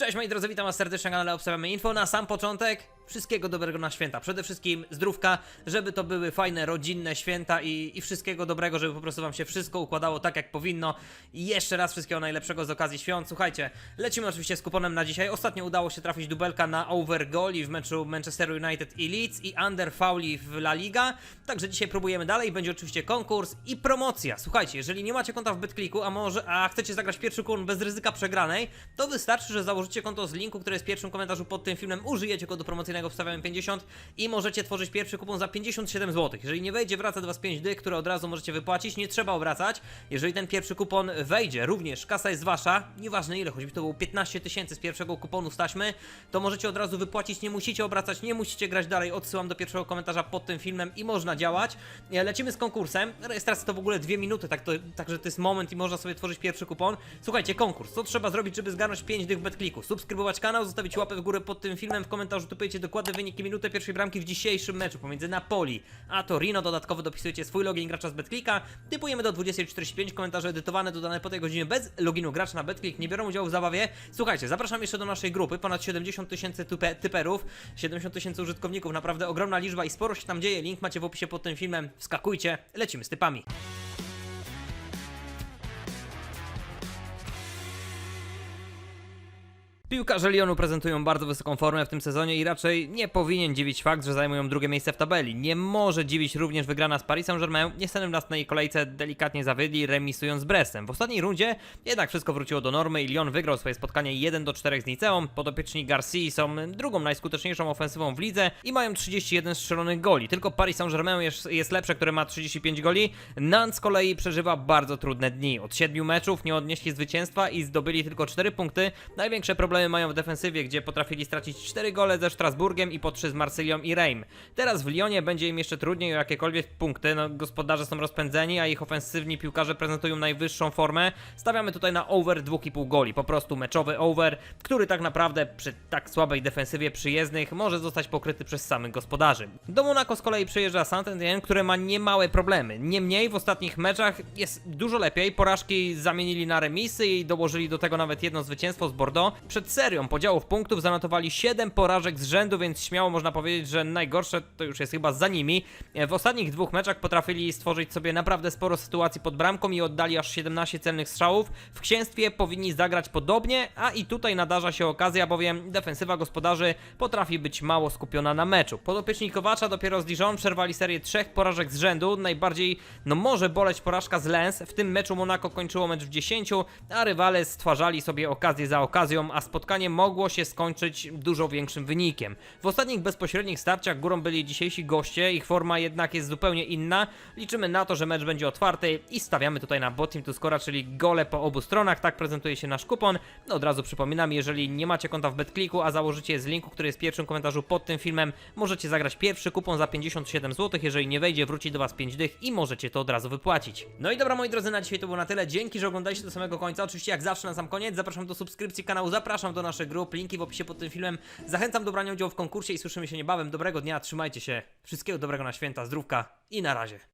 Cześć moi drodzy, witam was serdecznie na kanale Obstawiamy Info. Na sam początek wszystkiego dobrego na święta. Przede wszystkim zdrówka, żeby to były fajne, rodzinne święta i, i wszystkiego dobrego, żeby po prostu wam się wszystko układało tak jak powinno. I jeszcze raz wszystkiego najlepszego z okazji świąt. Słuchajcie, lecimy oczywiście z kuponem na dzisiaj. Ostatnio udało się trafić dubelka na over goli w meczu Manchester United i Leeds i under fauli w La Liga. Także dzisiaj próbujemy dalej. Będzie oczywiście konkurs i promocja. Słuchajcie, jeżeli nie macie konta w BetClicku, a może a chcecie zagrać pierwszy kupon bez ryzyka przegranej, to wystarczy, że założycie konto z linku, który jest w pierwszym komentarzu pod tym filmem, użyjecie kodu promocyjnego wstawiamy 50 i możecie tworzyć pierwszy kupon za 57 zł. Jeżeli nie wejdzie, wraca do was 5 dy, które od razu możecie wypłacić, nie trzeba obracać. Jeżeli ten pierwszy kupon wejdzie, również kasa jest wasza, nieważne ile, choćby to było 15 tysięcy z pierwszego kuponu z taśmy, to możecie od razu wypłacić, nie musicie obracać, nie musicie grać dalej, odsyłam do pierwszego komentarza pod tym filmem i można działać. E, Lecimy z konkursem, rejestracja to w ogóle dwie minuty, tak to, także to jest moment i można sobie tworzyć pierwszy kupon. Słuchajcie, konkurs, co trzeba zrobić, żeby zgarnąć 5 dych w BetClicku? Subskrybować kanał, zostawić łapę w górę pod tym filmem, w komentarzu typujecie dokładne wyniki minuty pierwszej bramki w dzisiejszym meczu pomiędzy Napoli a Torino, dodatkowo dopisujecie swój login gracza z BetClicka, typujemy do 20.45, komentarze edytowane, dodane po tej godzinie bez loginu gracza na BetClick, nie biorą udziału w zabawie. Słuchajcie, zapraszam jeszcze do naszej grupy, ponad 70 tysięcy type- typerów, 70 tysięcy użytkowników, naprawdę ogromna liczba i sporo się tam dzieje, link macie w opisie pod tym filmem, wskakujcie, lecimy z typami. Piłkarze Lyonu prezentują bardzo wysoką formę w tym sezonie i raczej nie powinien dziwić fakt, że zajmują drugie miejsce w tabeli. Nie może dziwić również wygrana z Paris Saint-Germain. Niestety w następnej kolejce delikatnie zawiedli, remisując z Brestem. W ostatniej rundzie jednak wszystko wróciło do normy i Lyon wygrał swoje spotkanie 1 do 4 z Niceą. Podopieczni Garcia są drugą najskuteczniejszą ofensywą w lidze i mają 31 strzelonych goli. Tylko Paris Saint-Germain jest, jest lepsze, które ma 35 goli. Nantes z kolei przeżywa bardzo trudne dni. Od 7 meczów nie odnieśli zwycięstwa i zdobyli tylko 4 punkty. Największe problemy mają w defensywie, gdzie potrafili stracić 4 gole ze Strasburgiem i po 3 z Marsylią i Reim. Teraz w Lyonie będzie im jeszcze trudniej o jakiekolwiek punkty. No, gospodarze są rozpędzeni, a ich ofensywni piłkarze prezentują najwyższą formę. Stawiamy tutaj na over 2,5 goli. Po prostu meczowy over, który tak naprawdę przy tak słabej defensywie przyjezdnych może zostać pokryty przez samych gospodarzy. Do Monaco z kolei przyjeżdża Saint-Étienne, które ma niemałe problemy. Niemniej w ostatnich meczach jest dużo lepiej. Porażki zamienili na remisy i dołożyli do tego nawet jedno zwycięstwo z Bordeaux. Przed serią podziałów punktów zanotowali 7 porażek z rzędu, więc śmiało można powiedzieć, że najgorsze to już jest chyba za nimi. W ostatnich dwóch meczach potrafili stworzyć sobie naprawdę sporo sytuacji pod bramką i oddali aż 17 celnych strzałów. W księstwie powinni zagrać podobnie, a i tutaj nadarza się okazja, bowiem defensywa gospodarzy potrafi być mało skupiona na meczu. Podopieczni Kowacza dopiero z Dijon przerwali serię trzech porażek z rzędu. Najbardziej, no może boleć porażka z Lens. W tym meczu Monaco kończyło mecz w 10, a rywale stwarzali sobie okazję za okazją, a spotkanie mogło się skończyć dużo większym wynikiem. W ostatnich bezpośrednich starciach górą byli dzisiejsi goście, ich forma jednak jest zupełnie inna. Liczymy na to, że mecz będzie otwarty i stawiamy tutaj na bot team to scora, czyli gole po obu stronach. Tak prezentuje się nasz kupon. No od razu przypominam, jeżeli nie macie konta w BetClicku, a założycie z linku, który jest w pierwszym komentarzu pod tym filmem, możecie zagrać pierwszy kupon za 57 zł. Jeżeli nie wejdzie, wróci do Was 5 dych i możecie to od razu wypłacić. No i dobra, moi drodzy, na dzisiaj to było na tyle. Dzięki, że oglądaliście do samego końca. Oczywiście, jak zawsze na sam koniec, zapraszam do subskrypcji kanału, zapraszam do naszych grup, linki w opisie pod tym filmem. Zachęcam do brania udziału w konkursie i słyszymy się niebawem. Dobrego dnia, trzymajcie się. Wszystkiego dobrego na święta, zdrówka i na razie.